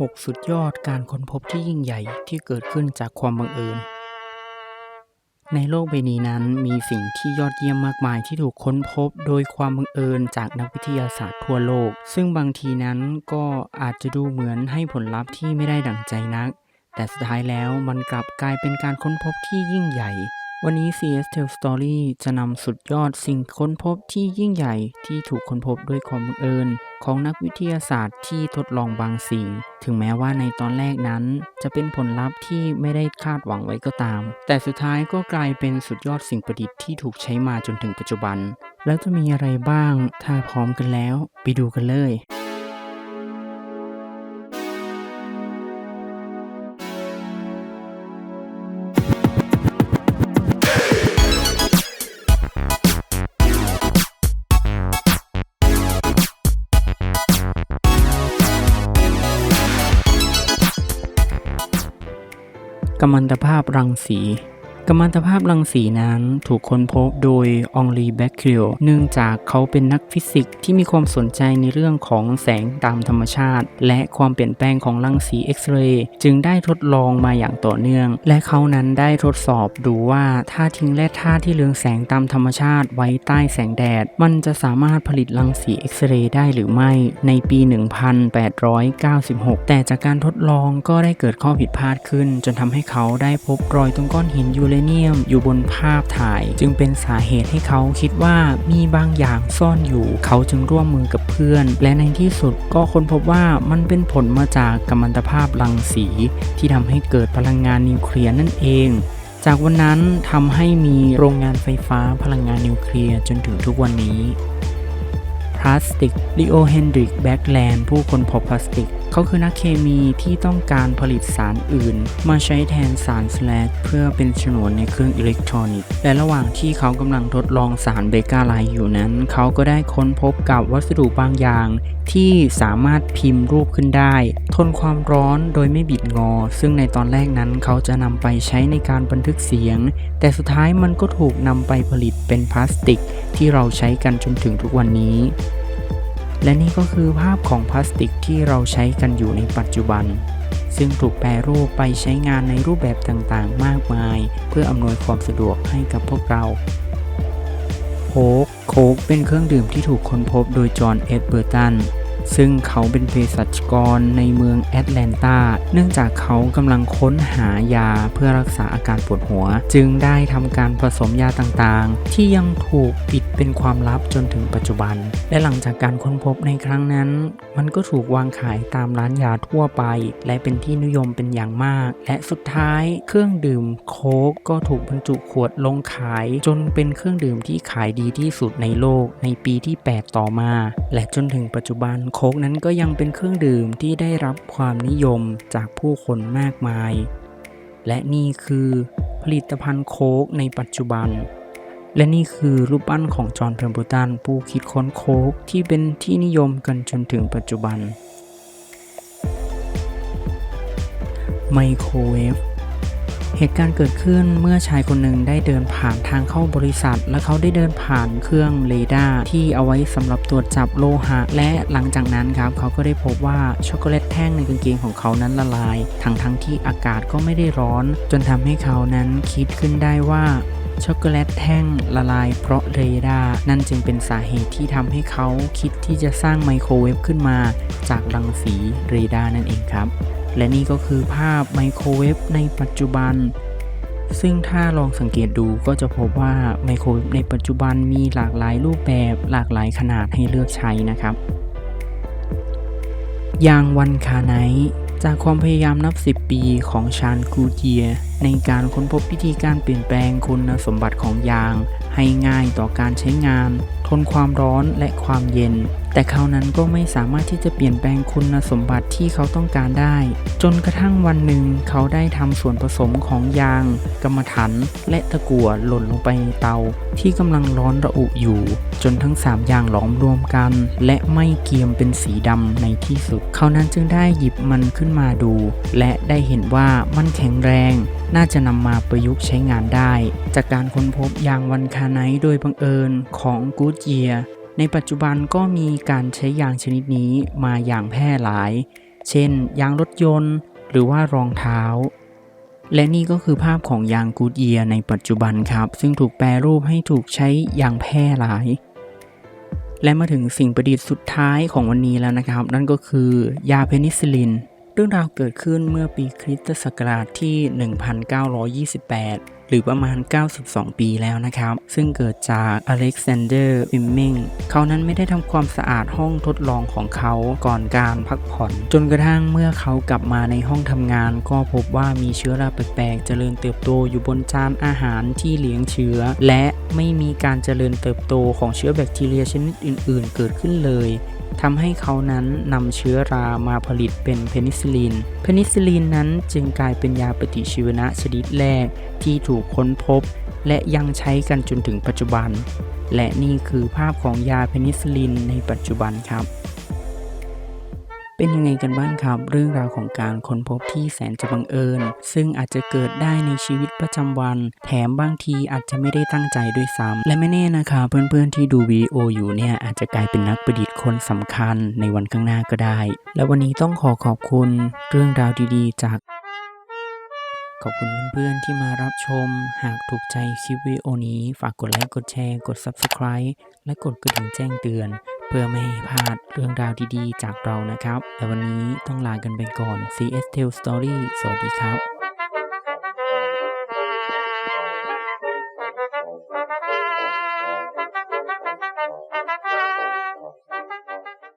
6 สุดยอดการค้นพบที่ยิ่งใหญ่ที่เกิดขึ้นจากความบังเอิญ ในโลกใบนี้นั้นมีสิ่งที่ยอดเยี่ยมมากมายที่ถูกค้นพบโดยความบังเอิญจากนักวิทยาศาสตร์ทั่วโลก ซึ่งบางทีนั้นก็อาจจะดูเหมือนให้ผลลัพธ์ที่ไม่ได้ดั่งใจนัก แต่สุดท้ายแล้วมันกลับกลายเป็นการค้นพบที่ยิ่งใหญ่ วันนี้ CS Tell Story จะนำสุดยอดสิ่งค้นพบที่ยิ่งใหญ่ที่ถูกค้นพบด้วยความบังเอิญ ของนักวิทยาศาสตร์ที่ทดลองบางสิ่ง ถึงแม้ว่าในตอนแรกนั้น จะเป็นผลลัพธ์ที่ไม่ได้คาดหวังไว้ก็ตาม แต่สุดท้ายก็กลายเป็นสุดยอดสิ่งประดิษฐ์ที่ถูกใช้มาจนถึงปัจจุบัน แล้วจะมีอะไรบ้าง ถ้าพร้อมกันแล้ว ไปดูกันเลย กัมมันตภาพรังสี กัมมันตภาพรังสีนั้นถูกค้นพบโดยองลีแบคเคลเนื่องจากเขาเป็นนักฟิสิกส์ที่มีความสนใจในเรื่องของแสงตามธรรมชาติ และความเปลี่ยนแปลงของรังสีเอ็กซเรย์จึงได้ทดลองมาอย่างต่อเนื่อง และเขานั้นได้ทดสอบดูว่าท่าทิ้งและท่าที่เรืองแสงตามธรรมชาติไว้ใต้แสงแดด มันจะสามารถผลิตรังสีเอ็กซเรย์ได้หรือไม่ในปี 1896 แต่จากการทดลองก็ได้เกิดข้อผิดพลาดขึ้น จนทำให้เขาได้พบรอยตรงก้อนหินยูเรเนียมอยู่บนภาพถ่าย จึงเป็นสาเหตุให้เขาคิดว่ามีบางอย่างซ่อนอยู่ เขาจึงร่วมมือกับเพื่อน และในที่สุดก็ค้นพบว่ามันเป็นผลมาจากกัมมันตภาพรังสี ที่ทำให้เกิดพลังงานนิวเคลียร์นั่นเองจากวันนั้นทำให้มีโรงงานไฟฟ้าพลังงานนิวเคลียร์จนถึงทุกวันนี้ พลาสติกลีโอเฮนดริกแบ็กแลนด์ผู้ค้นพบพลาสติก เขาคือนักเคมีที่ต้องการผลิตสารอื่น มาใช้แทนสารสแลกเพื่อเป็นฉนวนในเครื่องอิเล็กทรอนิกส์และระหว่างที่เขากำลังทดลองสารเบกาไลท์อยู่นั้น เขาก็ได้ค้นพบกับวัสดุบางอย่าง ที่สามารถพิมพ์รูปขึ้นได้ ทนความร้อนโดยไม่บิดงอ ซึ่งในตอนแรกนั้นเขาจะนำไปใช้ในการบันทึกเสียง แต่สุดท้ายมันก็ถูกนำไปผลิตเป็นพลาสติก ที่เราใช้กันจนถึงทุกวันนี้ และนี่ก็คือภาพของพลาสติกที่เราใช้กันอยู่ในปัจจุบัน ซึ่งถูกแปรรูปไปใช้งานในรูปแบบต่างๆ มากมาย เพื่ออำนวยความสะดวกให้กับพวกเราโค้กโค้กเป็นเครื่องดื่มที่ถูกค้นพบโดยจอห์น เอ็ดเบอร์ตัน ซึ่งเขาเป็นเภสัชกรในเมืองแอตแลนตา เนื่องจากเขากำลังค้นหายาเพื่อรักษาอาการปวดหัว จึงได้ทำการผสมยาต่างๆ ที่ยังถูกปิด เป็นความลับจนถึงปัจจุบัน และหลังจากการค้นพบในครั้งนั้น มันก็ถูกวางขายตามร้านยาทั่วไป และเป็นที่นิยมเป็นอย่างมาก และสุดท้ายเครื่องดื่มโค้กก็ถูกบรรจุขวดลงขาย จนเป็นเครื่องดื่มที่ขายดีที่สุดในโลกในปีที่ 8 ต่อมา และจนถึงปัจจุบันโค้กนั้นก็ยังเป็นเครื่องดื่มที่ได้รับความนิยมจากผู้คนมากมาย และนี่คือผลิตภัณฑ์โค้กในปัจจุบัน และนี่คือรูปปั้นของจอห์นเพมเบอร์ตันผู้คิดค้นโค้กที่เป็นที่นิยมกันจนถึงปัจจุบัน ไมโครเวฟเหตุการณ์เกิดขึ้นเมื่อชายคนหนึ่งได้เดินผ่านทางเข้าบริษัท และเขาได้เดินผ่านเครื่องเรดาร์ที่เอาไว้สำหรับตรวจจับโลหะ และหลังจากนั้นครับเขาก็ได้พบว่าช็อกโกแลตแท่งในกางเกงของเขานั้นละลาย ทั้งทั้งที่อากาศก็ไม่ได้ร้อน จนทำให้เขานั้นคิดขึ้นได้ว่า ช็อกโกแลตแท่งละลายเพราะเรดาร์นั่นจึงเป็นสาเหตุที่ทำให้เขาคิดที่จะสร้างไมโครเวฟขึ้นมา จากรังสีเรดาร์นั่นเองครับ และนี่ก็คือภาพไมโครเวฟในปัจจุบัน ซึ่งถ้าลองสังเกตดูก็จะพบว่าไมโครเวฟในปัจจุบันมีหลากหลายรูปแบบหลากหลายขนาดให้เลือกใช้นะครับยางวันคาไนท์ จากความพยายามนับ 10 ปีของชานกูเจีย ในการค้นพบวิธีการเปลี่ยนแปลงคุณสมบัติของยาง ให้ง่ายต่อการใช้งาน ทนความร้อนและความเย็น แต่เขานั้นก็ไม่สามารถที่จะเปลี่ยนแปลงคุณสมบัติที่เขาต้องการได้ จนกระทั่งวันหนึ่งเขาได้ทำส่วนผสมของยาง กรรมฐานและตะกั่วหล่นลงไปในเตา ที่กำลังร้อนระอุอยู่ จนทั้ง 3 อย่างหลอมรวมกัน และไม่เกรียมเป็นสีดำในที่สุด เขานั้นจึงได้หยิบมันขึ้นมาดู และได้เห็นว่ามันแข็งแรง น่าจะนำมาประยุกต์ใช้งานได้ จากการค้นพบยางวันคาไนโดยบังเอิญของกูดเยีย ในปัจจุบันก็มีการใช้ยางชนิดนี้มาอย่างแพร่หลาย เช่น ยางรถยนต์ หรือว่ารองเท้า และนี่ก็คือภาพของยางกูดเยียในปัจจุบันครับ ซึ่งถูกแปรรูปให้ถูกใช้อย่างแพร่หลาย และมาถึงสิ่งประดิษฐ์สุดท้ายของวันนี้แล้วนะครับ นั่นก็คือยาเพนิซิลลิน เรื่องราวเกิดขึ้นเมื่อปีคริสตศักราชที่ 1928 หรือประมาณ 92 ปีแล้วนะครับ ซึ่งเกิดจากอเล็กซานเดอร์วิมมิงเขานั้นไม่ได้ทำความสะอาดห้องทดลองของเขาก่อนการพักผ่อน จนกระทั่งเมื่อเขากลับมาในห้องทำงาน ก็พบว่ามีเชื้อราแปลกๆ เจริญเติบโตอยู่บนจานอาหารที่เลี้ยงเชื้อ และไม่มีการเจริญเติบโตของเชื้อแบคทีเรียชนิดอื่น ๆ เกิดขึ้นเลยทำให้เขานั้นนำเชื้อรามาผลิตเป็นเพนิซิลิน เพนิซิลินนั้นจึงกลายเป็นยาปฏิชีวนะชนิดแรกที่ถูกค้นพบ และยังใช้กันจนถึงปัจจุบัน และนี่คือภาพของยาเพนิซิลินในปัจจุบันครับ เป็นยังไงกันบ้างครับ เรื่องราวของการค้นพบที่แสนจะบังเอิญ ซึ่งอาจจะเกิดได้ในชีวิตประจำวัน แถมบางทีอาจจะไม่ได้ตั้งใจด้วยซ้ำและไม่แน่นะครับเพื่อนๆที่ดูวิดีโออยู่เนี่ยอาจจะกลายเป็นนักประดิษฐ์คนสำคัญในวันข้างหน้าก็ได้ และวันนี้ต้องขอขอบคุณเรื่องราวดีๆ จากขอบคุณเพื่อนๆที่มารับชม หากถูกใจคลิปวิดีโอนี้ ฝากกดไลค์ กดแชร์ กด Subscribe และกดกระดิ่งแจ้งเตือน เพื่อไม่ให้พลาดเรื่องราวดีๆ จากเรานะครับ แต่วันนี้ต้องลากันไปก่อน CS Tell Story สวัสดีครับ